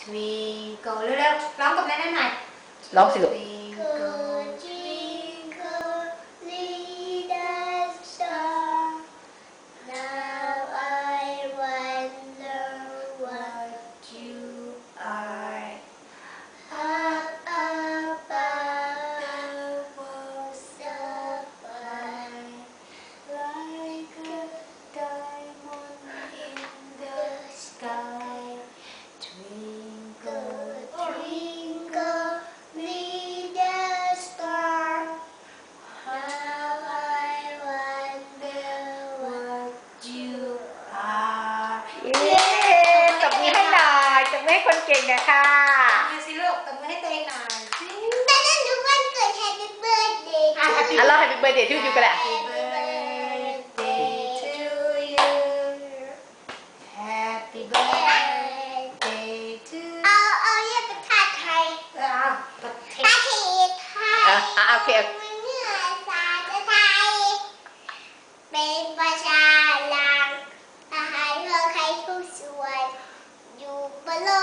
twinkle เร็วๆร้องกับแม่หน่อยร้องสิลูก ให้คนเก่งหนะค่ะมาสิลูกตบมือให้ตัวเองหน่อยสิแต่นั่นหนูวันเกิด Happy Birthday อะ Happy อะเราให้เป็นเบอร์เดย์ที่อยู่กันแหละ birthday to you. Happy birthday to เอาเอาเรียกเป็นท่าไทย อะประเทท่าศเทไทยอะอะโอเคมันเหนือสาจะไทย เป็นประชา ลั